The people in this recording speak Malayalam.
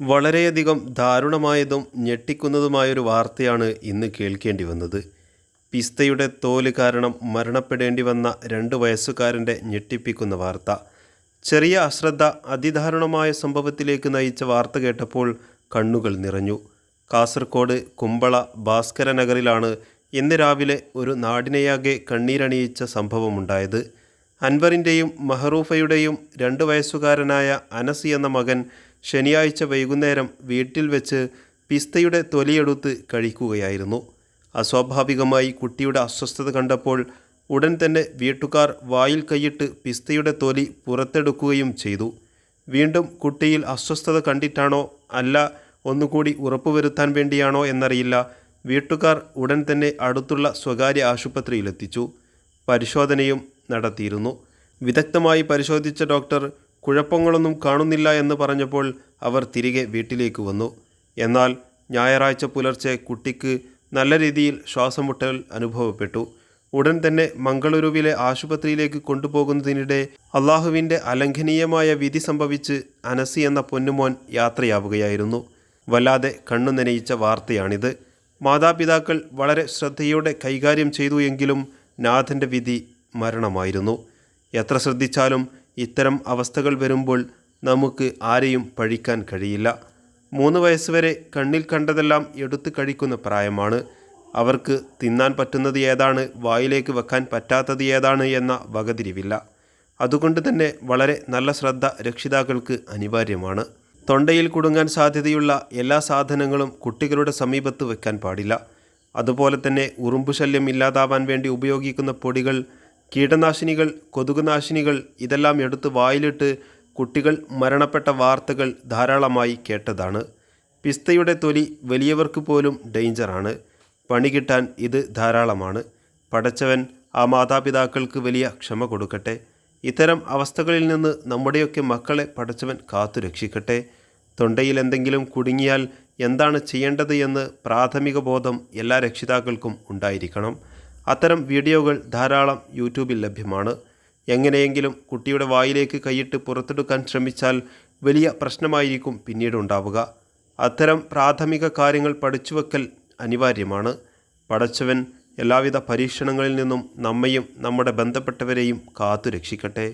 വളരെയധികം ദാരുണമായതും ഞെട്ടിക്കുന്നതുമായൊരു വാർത്തയാണ് ഇന്ന് കേൾക്കേണ്ടി വന്നത്. പിസ്തയുടെ തോൽ കാരണം മരണപ്പെടേണ്ടി വന്ന രണ്ട് വയസ്സുകാരന്റെ ഞെട്ടിപ്പിക്കുന്ന വാർത്ത. ചെറിയ അശ്രദ്ധ അതിദാരുണമായ സംഭവത്തിലേക്ക് നയിച്ച വാർത്ത കേട്ടപ്പോൾ കണ്ണുകൾ നിറഞ്ഞു. കാസർഗോഡ് കുമ്പള ഭാസ്കര നഗറിലാണ് ഇന്ന് രാവിലെ ഒരു നാടിനെയാകെ കണ്ണീരണിയിച്ച സംഭവമുണ്ടായത്. അൻവറിന്റെയും മഹറൂഫയുടെയും രണ്ട് വയസ്സുകാരനായ അനസി എന്ന മകൻ ശനിയാഴ്ച വൈകുന്നേരം വീട്ടിൽ വെച്ച് പിസ്തയുടെ തൊലിയെടുത്ത് കഴിക്കുകയായിരുന്നു. അസ്വാഭാവികമായി കുട്ടിയുടെ അസ്വസ്ഥത കണ്ടപ്പോൾ ഉടൻ തന്നെ വീട്ടുകാർ വായിൽ കൈയിട്ട് പിസ്തയുടെ തൊലി പുറത്തെടുക്കുകയും ചെയ്തു. വീണ്ടും കുട്ടിയിൽ അസ്വസ്ഥത കണ്ടിട്ടാണോ അല്ല ഒന്നുകൂടി ഉറപ്പുവരുത്താൻ വേണ്ടിയാണോ എന്നറിയില്ല. വീട്ടുകാർ ഉടൻ തന്നെ അടുത്തുള്ള സ്വകാര്യ ആശുപത്രിയിലെത്തിച്ചു. പരിശോധനയും നടത്തിയിരുന്നു. വിദഗ്ധമായി പരിശോധിച്ച ഡോക്ടർ കുഴപ്പങ്ങളൊന്നും കാണുന്നില്ല എന്ന് പറഞ്ഞപ്പോൾ അവർ തിരികെ വീട്ടിലേക്ക് വന്നു. എന്നാൽ ഞായറാഴ്ച പുലർച്ചെ കുട്ടിക്ക് നല്ല രീതിയിൽ ശ്വാസമുട്ടൽ അനുഭവപ്പെട്ടു. ഉടൻ തന്നെ മംഗളൂരുവിലെ ആശുപത്രിയിലേക്ക് കൊണ്ടുപോകുന്നതിനിടെ അള്ളാഹുവിന്റെ അലംഘനീയമായ വിധി സംഭവിച്ച് അനസി എന്ന പൊന്നുമോൻ യാത്രയാവുകയായിരുന്നു. വല്ലാതെ കണ്ണു നനയിച്ച വാർത്തയാണിത്. മാതാപിതാക്കൾ വളരെ ശ്രദ്ധയോടെ കൈകാര്യം ചെയ്തു എങ്കിലും നാഥന്റെ വിധി മരണമായിരുന്നു. എത്ര ശ്രദ്ധിച്ചാലും ഇത്തരം അവസ്ഥകൾ വരുമ്പോൾ നമുക്ക് ആരെയും പഴിക്കാൻ കഴിയില്ല. മൂന്ന് വയസ്സുവരെ കണ്ണിൽ കണ്ടതെല്ലാം എടുത്തു കഴിക്കുന്ന പ്രായമാണ്. അവർക്ക് തിന്നാൻ പറ്റുന്നത് ഏതാണ്? വായിലേക്ക് വെക്കാൻ പറ്റാത്തത് ഏതാണ്? എന്ന വകതിരിവില്ല. അതുകൊണ്ട് തന്നെ വളരെ നല്ല ശ്രദ്ധ രക്ഷിതാക്കൾക്ക് അനിവാര്യമാണ്. തൊണ്ടയിൽ കുടുങ്ങാൻ സാധ്യതയുള്ള എല്ലാ സാധനങ്ങളും കുട്ടികളുടെ സമീപത്ത് വെക്കാൻ പാടില്ല. അതുപോലെ തന്നെ ഉറുമ്പുശല്യം ഇല്ലാതാവാൻ വേണ്ടി ഉപയോഗിക്കുന്ന പൊടികൾ കീടനാശിനികൾ കൊതുകുനാശിനികൾ ഇതെല്ലാം എടുത്ത് വായിലിട്ട് കുട്ടികൾ മരണപ്പെട്ട വാർത്തകൾ ധാരാളമായി കേട്ടതാണ്. പിസ്തയുടെ തൊലി വലിയവർക്ക് പോലും ഡേഞ്ചറാണ് പണി കിട്ടാൻ ഇത് ധാരാളമാണ്. പടച്ചവൻ ആ മാതാപിതാക്കൾക്ക് വലിയ ക്ഷമ കൊടുക്കട്ടെ. ഇത്തരം അവസ്ഥകളിൽ നിന്ന് നമ്മുടെയൊക്കെ മക്കളെ പടച്ചവൻ കാത്തു രക്ഷിക്കട്ടെ. തൊണ്ടയിൽ എന്തെങ്കിലും കുടുങ്ങിയാൽ എന്താണ് ചെയ്യേണ്ടത് എന്ന് പ്രാഥമിക ബോധം എല്ലാ രക്ഷിതാക്കൾക്കും ഉണ്ടായിരിക്കണം. അത്തരം വീഡിയോകൾ ധാരാളം യൂട്യൂബിൽ ലഭ്യമാണ്. എങ്ങനെയെങ്കിലും കുട്ടിയുടെ വായിലേക്ക് കൈയിട്ട് പുറത്തെടുക്കാൻ ശ്രമിച്ചാൽ വലിയ പ്രശ്നമായിരിക്കും പിന്നീട് ഉണ്ടാവുക. അത്തരം പ്രാഥമിക കാര്യങ്ങൾ പഠിച്ചുവെക്കൽ അനിവാര്യമാണ്. പടച്ചവൻ എല്ലാവിധ പരീക്ഷണങ്ങളിൽ നിന്നും നമ്മയും നമ്മുടെ ബന്ധപ്പെട്ടവരെയും കാത്തു രക്ഷിക്കട്ടെ